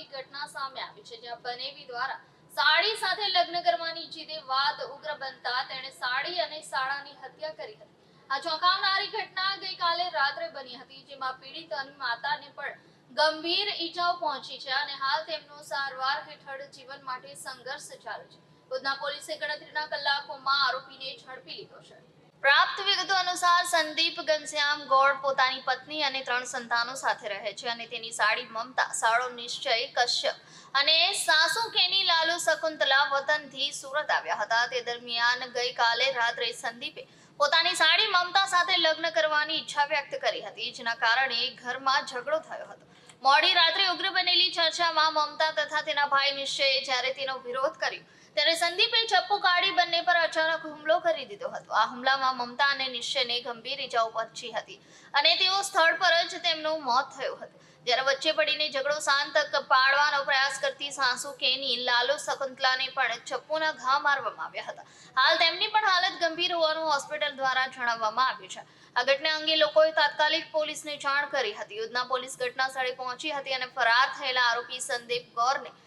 લાગતી ઘટના સામે આવી છે, જ્યાં બનેવી દ્વારા સાડી સાથે લગ્ન કરવાની જીદે વાત ઉગ્ર બનતા તેણે સાડી અને સાડાની હત્યા કરી હતી. આ ચોંકાવનારી ઘટના ગઈકાલે રાત્રે બની હતી, જેમાં પીડિત અને માતાને પણ ગંભીર ઈજાઓ પહોંચી છે અને હાલ તેમનો સારવાર હેઠળ જીવન માટે સંઘર્ષ ચાલુ છે. ઉધના પોલીસે ગણતરીના કલાકોમાં આરોપીને ઝડપી લીધો છે. પ્રાપ્ત વિગતો અનુસાર સંદીપ ઘનશ્યામ ગોળ પોતાની પત્ની અને ત્રણ સંતાનો સાથે રહે છે અને તેની સાડી મમતા, સાળો નિશ્ચય, કશ્યપ અને સાસુ કેની લાલુ શકુંતલા વતનથી સુરત આવ્યા હતા. તે દરમિયાન ગઈકાલે રાત્રે સંદીપે પોતાની સાડી મમતા સાથે લગ્ન કરવાની ઈચ્છા વ્યક્ત કરી હતી, જેના કારણે ઘરમાં ઝઘડો થયો હતો. મોડી રાત્રે ઉગ્ર બનેલી ચર્ચામાં મમતા તથા તેના ભાઈ નિશ્ચયે જ્યારે તેનો વિરોધ કર્યો ત્યારે સંદીપે ચપ્પુ કાઢી બંને પર અચાનક હુમલો કરી દીધો હતો. આ હુમલામાં મમતા અને નિશ્ચયને ગંભીર ઈજાઓ પહોંચી હતી અને તેઓ સ્થળ પર જ તેમનું મોત થયું હતું. જ્યારે વચ્ચે પડીને ઝઘડો શાંત પાડવાનો પ્રયાસ કરતી સાસુ કેની, લાલુ શકુંતલાને પણ ચપ્પુના ઘા મારવામાં આવ્યા હતા. હાલ તેમની પણ હાલત ગંભીર હોવાનું હોસ્પિટલ દ્વારા જણાવવામાં આવ્યું છે. આ ઘટના અંગે લોકોએ તાત્કાલિક પોલીસને જાણ કરી હતી. યોજના પોલીસ ઘટના સ્થળે પહોંચી હતી અને ફરાર થયેલા આરોપી સંદીપ ગૌરને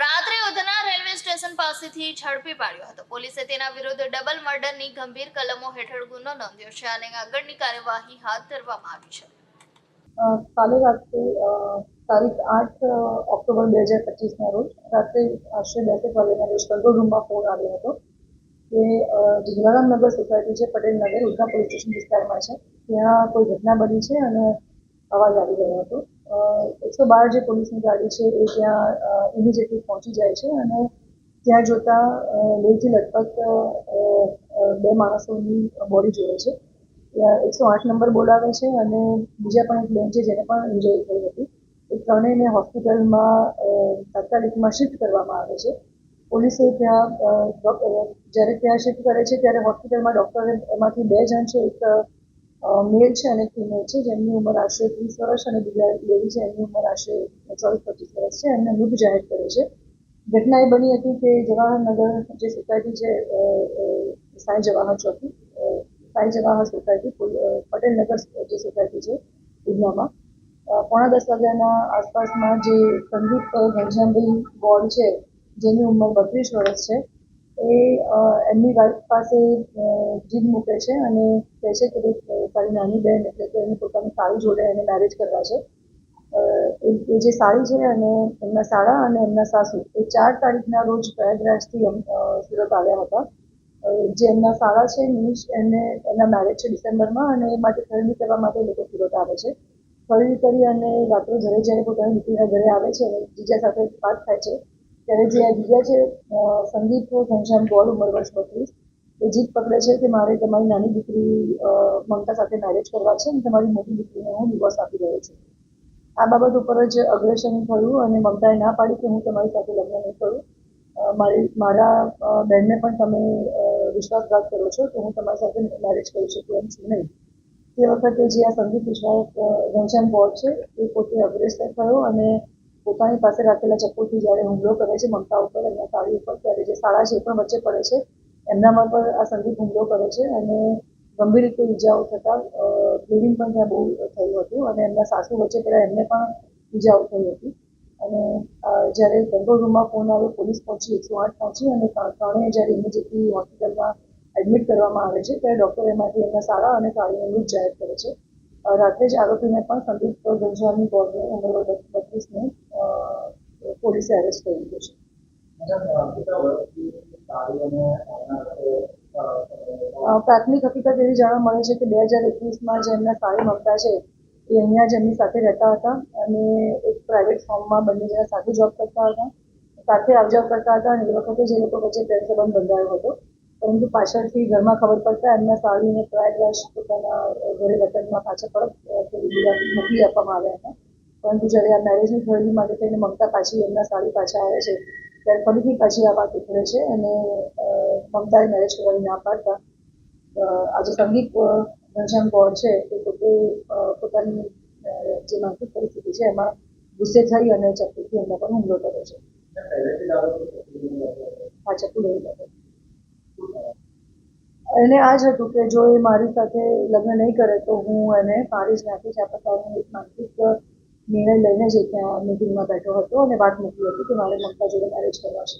રાત્રે ઉધના રેલવે સ્ટેશન પાસેથી ઝડપી પાડ્યો હતો. પોલીસે તેના વિરુદ્ધ ડબલ મર્ડરની ગંભીર કલમો હેઠળ ગુનો નોંધ્યો છે અને આગળની કાર્યવાહી હાથ ધરવામાં આવી છે. કાલે રાત્રે તારીખ આઠ ઓક્ટોબર બે હજાર પચીસના રોજ રાત્રે આશરે દસેક વાગ્યાના રોજ કંટ્રોલ રૂમમાં ફોન આવ્યો હતો કે જલારામ નગર સોસાયટી છે, પટેલ નગર, ઉધના પોલીસ સ્ટેશન વિસ્તારમાં છે. ત્યાં કોઈ ઘટના બની છે અને અવાજ આવી રહ્યો હતો. એકસો બાર જે પોલીસની ગાડી છે એ ત્યાં ઇમિડિયેટલી પહોંચી જાય છે અને ત્યાં જોતા લેથી લગભગ બે માણસોની બોડી જોવે છે. ત્યાં એકસો આઠ નંબર બોલાવે છે અને બીજા પણ એક બેન છે જેને પણ ઇન્જરી થઈ હતી. એ ત્રણેયને હોસ્પિટલમાં તાત્કાલિકમાં શિફ્ટ કરવામાં આવે છે. પોલીસે ત્યાં જ્યારે ત્યાં શિફ્ટ કરે છે ત્યારે હોસ્પિટલમાં ડૉક્ટરે એમાંથી બે જણ છે. એક મેલ છે અને ફિમેલ છે, જેમની ઉંમર આશરે ત્રીસ વર્ષ અને બીજા લેડી છે, એમની ઉંમર આશરે ચોવીસ પચીસ વર્ષ છે, એમને મૃત જાહેર કરે છે. ઘટના એ બની હતી કે જવાહરનગર જે સોસાયટી છે સાંઈ જવાહર ચોકી સાંઈ જવાહર સોસાયટી પટેલનગર જે સોસાયટી છે, ઉધનામાં. પોણા દસ વાગ્યાના આસપાસમાં જે સંદીપ ઘનશ્યામભાઈ બોર્ડ છે, જેની ઉંમર બત્રીસ વર્ષ છે એ એમની વાઈફ પાસે જીભ મૂકે છે અને કહે છે કે તારી નાની બહેન એટલે કે એની પોતાની સાળી જોડે એને મેરેજ કરવા છે. એ જે સાળી છે અને એમના સાળા અને એમના સાસુ, એ ચાર તારીખના રોજ પ્રયાગરાજથી સુરત આવ્યા હતા. જે એમના સાળા છે નિશ એને એમના મેરેજ છે ડિસેમ્બરમાં અને એ માટે ખરીદી કરવા માટે લોકો સુરત આવે છે. ખરીદી કરી અને રાત્રે ઘરે જ્યારે પોતાની દીકરીના ઘરે આવે છે અને જીજા સાથે વાત થાય છે. ત્યારે જે આ જીજા છે સંગીત સંદીપ ઘનશ્યામ ગોળ ઉંમર વર્ષ બત્રીસ, એ જીત પકડે છે કે મારે તમારી નાની દીકરી મમતા સાથે મેરેજ કરવા છે અને તમારી મોટી દીકરીને હું ડિવોર્સ આપી રહ્યો છું. આ બાબત ઉપર જ અગ્રેશન થયું અને મમતાએ ના પાડી કે હું તમારી સાથે લગ્ન નહીં કરું. મારી, મારા બહેનને પણ તમે વિશ્વાસઘાત કરો છો તો હું તમારી સાથે મેરેજ કરી શકું એમ છું નહીં. તે વખતે જે આ સંદીપ વિશ્વાસ ઘનશ્યામ ગોળ છે, એ પોતે અગ્રેસર થયો અને પોતાની પાસે રાખેલા ચપ્પુથી જ્યારે હુમલો કરે છે, મમતા ઉપર એમના સાડી ઉપર, ત્યારે જે શાળા છે એ પણ વચ્ચે પડે છે, એમનામાં પણ આ સંદીપ હુમલો કરે છે અને ગંભીર રીતે ઈજાઓ થતાં બ્લીડિંગ પણ ત્યાં બહુ થયું હતું અને એમના સાસુ વચ્ચે પડ્યા એમને પણ ઈજાઓ થઈ હતી. અને જ્યારે કંટ્રોલ રૂમમાં ફોન આવ્યો, પોલીસ પહોંચી એકસો આઠ પહોંચી અને ત્રણેય જ્યારે ઇમિડિયેટલી હોસ્પિટલમાં એડમિટ કરવામાં આવે છે, ત્યારે ડૉક્ટર એમાંથી એમના સારા અને સાળીને મૃત જાહેર કરે છે. રાત્રે જ આરોપીને પણ સંદીપ ગંજાની બોર્ડને ઉંમર બત્રીસને પોલીસે અરેસ્ટ કરી લીધો છે. પ્રાથમિક હકીકત એવી જાણવા મળે છે કે બે હજાર એકવીસમાં જે સાળી મમતા છે, એ અહીંયા જ એમની સાથે રહેતા હતા અને એક પ્રાઇવેટ ફોર્મમાં બંને જણા સાથે જોબ કરતા હતા. સાથે આવજાવ કરતા હતા અને એ વખતે જે લોકો વચ્ચે પ્રેમ સંબંધ બંધાયો હતો. પરંતુ પાછળથી ઘરમાં ખબર પડતા એમના સાળીને પ્રયાગરાજ પોતાના ઘરે વતનમાં પાછા પરત મોકલી આપવામાં આવ્યા હતા. પરંતુ જ્યારે આ મેરેજની ખરીદી માટે થઈને મમતા પાછી એમના સાડી પાછા આવે છે, ત્યારે ફરીથી પાછી આ વાત ઉતરે છે અને મમતાએ મેરેજ કરવાની ના પાડતા. આજે સંગીત ઘનશ્યામ ગૌર છે એ પોતે પોતાની જે માનસિક પરિસ્થિતિ છે એમાં ગુસ્સે થઈ અને ચપ્પુથી એમના પર હુમલો કર્યો છે. આ ચપ્પુ લઈ એને આ જ હતું કે જો એ મારી સાથે લગ્ન નહીં કરે તો હું એને મારી જ નાખીશ. આ પ્રકારનું એક માનસિક નિર્ણય લઈને જ ત્યાં મિટિંગમાં બેઠો હતો અને વાત મૂકી હતી કે મારે મમતા જોડે મેરેજ કરવા છે.